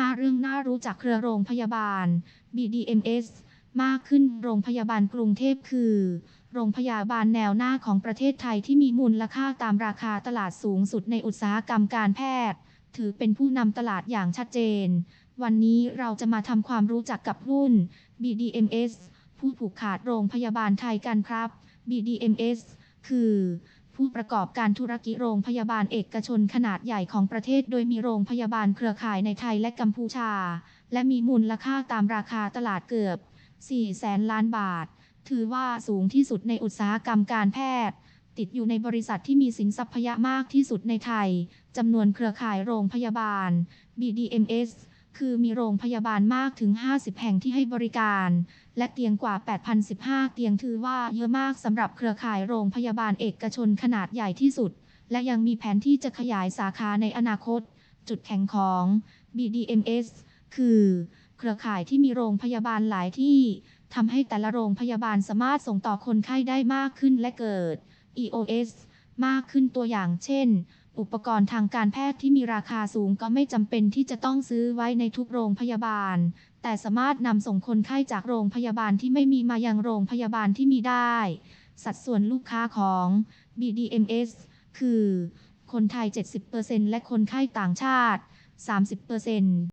5 เรื่องน่ารู้จักเครือโรงพยาบาล BDMS มากขึ้นโรงพยาบาลกรุงเทพคือ โรงพยาบาลแนวหน้าของประเทศไทยที่มีมูลค่าตามราคาตลาดสูงสุดในอุตสาหกรรมการแพทย์ ถือเป็นผู้นำตลาดอย่างชัดเจน วันนี้เราจะมาทำความรู้จักกับรุ่น BDMS ผู้ผูกขาดโรงพยาบาลไทยกันครับ BDMS คือ ผู้ประกอบการธุรกิจโรงพยาบาลเอกชนขนาดใหญ่ของประเทศ โดยมีโรงพยาบาลเครือข่ายในไทยและกัมพูชา และมีมูลค่าตามราคาตลาดเกือบ 4 แสนล้านบาท ถือว่าสูงที่สุดในอุตสาหกรรมการแพทย์ ติดอยู่ในบริษัทที่มีสินทรัพยะมากที่สุดในไทยจำนวนเครือข่ายโรงพยาบาล BDMS คือมีโรงพยาบาลมากถึง 50 แห่งที่ให้บริการ และเตียงกว่า 8,015 เตียงถือว่าเยอะมากสำหรับเครือข่ายโรงพยาบาลเอกชนขนาดใหญ่ที่สุด และยังมีแผนที่จะขยายสาขาในอนาคต จุดแข็งของ BDMS คือ เครือข่ายที่มีโรงพยาบาลหลายที่ทำให้แต่ละโรงพยาบาลสามารถส่งต่อคนไข้ได้มากขึ้นและเกิด EOS มากขึ้นตัวอย่างเช่น อุปกรณ์ทางการแพทย์ที่มีราคาสูงก็ไม่จำเป็นที่จะต้องซื้อไว้ในทุกโรงพยาบาล แต่สามารถนำส่งคนไข้จากโรงพยาบาลที่ไม่มีมายังโรงพยาบาลที่มีได้ สัดส่วนลูกค้าของ BDMS คือ คนไทย 70%และคนไข้ต่างชาติ 30%